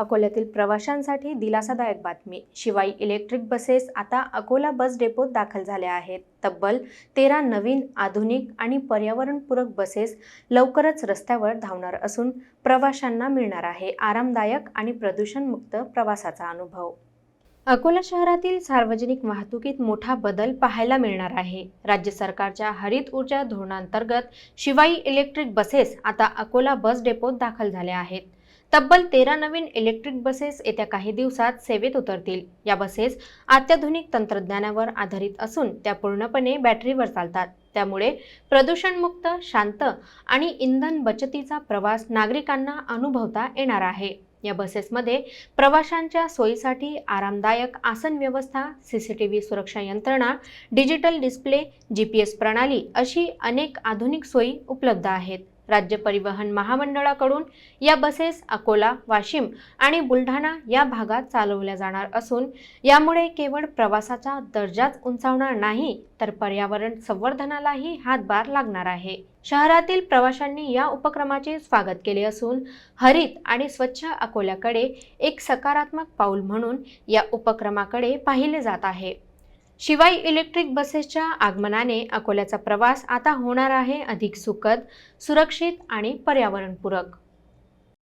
अकोल्यातील प्रवाशांसाठी दिलासादायक बातमी. शिवाई इलेक्ट्रिक बसेस आता अकोला बस डेपोत दाखल झाल्या आहेत. तब्बल तेरा नवीन आधुनिक आणि पर्यावरणपूरक बसेस लवकरच रस्त्यावर धावणार असून प्रवाशांना मिळणार आहे आरामदायक आणि प्रदूषणमुक्त प्रवासाचा अनुभव. अकोला शहरातील सार्वजनिक वाहतुकीत मोठा बदल पाहायला मिळणार आहे. राज्य सरकारच्या हरित ऊर्जा धोरणांतर्गत शिवाई इलेक्ट्रिक बसेस आता अकोला बस डेपोत दाखल झाल्या आहेत. तब्बल तेरा नवीन इलेक्ट्रिक बसेस येत्या काही दिवसात सेवेत उतरतील. या बसेस अत्याधुनिक तंत्रज्ञानावर आधारित असून त्या पूर्णपणे बॅटरीवर चालतात. त्यामुळे प्रदूषणमुक्त शांत आणि इंधन बचतीचा प्रवास नागरिकांना अनुभवता येणार आहे. या बसेसमध्ये प्रवाशांच्या सोयीसाठी आरामदायक आसन व्यवस्था सी सी टी व्ही सुरक्षा यंत्रणा digital display G P S प्रणाली अशी अनेक आधुनिक सोयी उपलब्ध आहेत. राज्य परिवहन महामंडळाकडून या बसेस अकोला वाशिम आणि बुलढाणा या भागात चालवल्या जाणार असून यामुळे केवळ प्रवासाचा दर्जाच उंचावणार नाही तर पर्यावरण संवर्धनालाही हातभार लागणार आहे. शहरातील प्रवाशांनी या उपक्रमाचे स्वागत केले असून हरित आणि स्वच्छ अकोल्याकडे एक सकारात्मक पाऊल म्हणून या उपक्रमाकडे पाहिले जात आहे. शिवाय इलेक्ट्रिक बसेसच्या आगमनाने अकोल्याचा प्रवास आता होणार आहे अधिक सुखद सुरक्षित आणि पर्यावरणपूरक.